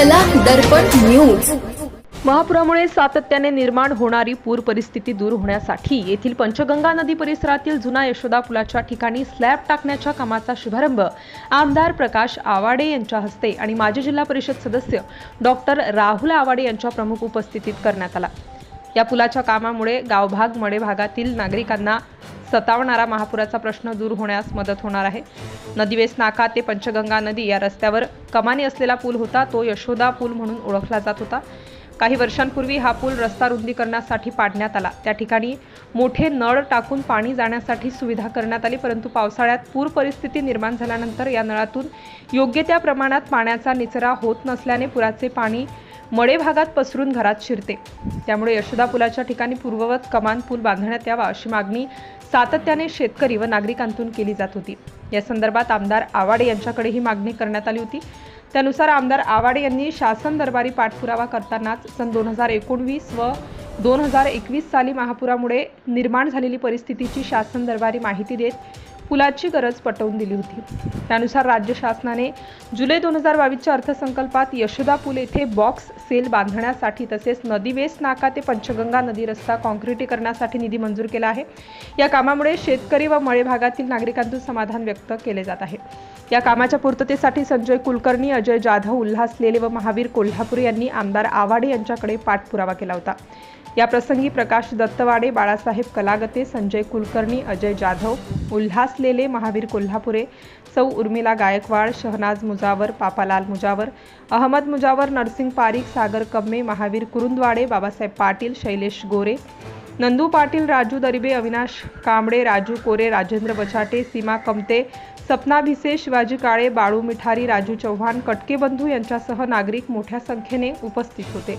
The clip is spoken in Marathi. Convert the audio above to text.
दर्पण न्यूज. महापुरामुळे सातत्याने निर्माण होणारी पूर परिस्थिती दूर होण्यासाठी येथील पंचगंगा नदी परिसरातील जुना यशोदा पुलाच्या ठिकाणी स्लॅब टाकण्याच्या कामाचा शुभारंभ आमदार प्रकाश आवाडे यांच्या हस्ते आणि माजी जिल्हा परिषद सदस्य डॉक्टर राहुल आवाडे यांच्या प्रमुख उपस्थितीत करण्यात आला. या पुलाच्या कामामुळे गावभाग मडे भागातील नागरिकांना सतावणारा महापुराचा प्रश्न दूर होण्यास मदत होणार आहे. नदीवेस नाका ते पंचगंगा नदी या रस्त्यावर कमानी असलेला पूल होता तो यशोदा पूल म्हणून ओळखला जात होता. काही वर्षांपूर्वी हा पूल रस्ता रुंदीकरणासाठी पाडण्यात आला. त्या ठिकाणी मोठे नळ टाकून पाणी जाण्यासाठी सुविधा करण्यात आली परंतु पावसाळ्यात पूर परिस्थिती निर्माण झाल्यानंतर या नळातून योग्य त्या प्रमाणात पाण्याचा निचरा होत नसल्याने पुराचे पाणी मडे भागात पसरून घरात शिरते. त्यामुळे यशोदा पुलाच्या ठिकाणी पूर्ववत कमान पूल बांधण्यात यावा अशी मागणी सातत्याने शेतकरी व नागरिकांतून केली जात होती. या संदर्भात आमदार आवाडे यांच्याकडे ही मागणी करण्यात आली होती. त्यानुसार आमदार आवाडे यांनी शासन दरबारी पाठपुरावा करतानाच सन दोन हजार एकोणवीस व दोन हजार एकवीस साली महापुरामुळे निर्माण झालेली परिस्थितीची शासन दरबारी माहिती देत पुलाची गरज पटवून दिली होती. त्यानुसार राज्य शासनाने जुलै दोन हजार बावीसच्या अर्थसंकल्पात यशोदा पूल येथे बॉक्स सेल बांधण्यासाठी तसेच नदीवेस नाका ते पंचगंगा नदी रस्ता काँक्रिटीकरणासाठी निधी मंजूर केला आहे. या कामामुळे शेतकरी व मळे भागातील नागरिकांतून समाधान व्यक्त केले जात आहे. या कामाच्या पूर्ततेसाठी संजय कुलकर्णी अजय जाधव उल्हास लेले व महावीर कोल्हापूर यांनी आमदार आवाडे यांच्याकडे पाठपुरावा केला होता. या प्रसंगी प्रकाश दत्तवाडे बाळासाहेब कलागते संजय कुलकर्णी अजय जाधव उल्हासलेले महावीर कोल्हापुरे सौ उर्मिला गायकवाड शहनाज मुजावर पापालाल मुजावर अहमद मुजावर नरसिंग पारिक सागर कम्मे महावीर कुरुंदवाडे बाबासाहेब पाटील शैलेश गोरे नंदू पाटील राजू दरिबे अविनाश कांबळे राजू कोरे राजेंद्र बछाटे सीमा कमते सपना भिसे शिवाजी काळे बाळू मिठारी राजू चव्हाण कटके बंधू यांच्यासह नागरिक मोठ्या संख्येने उपस्थित होते.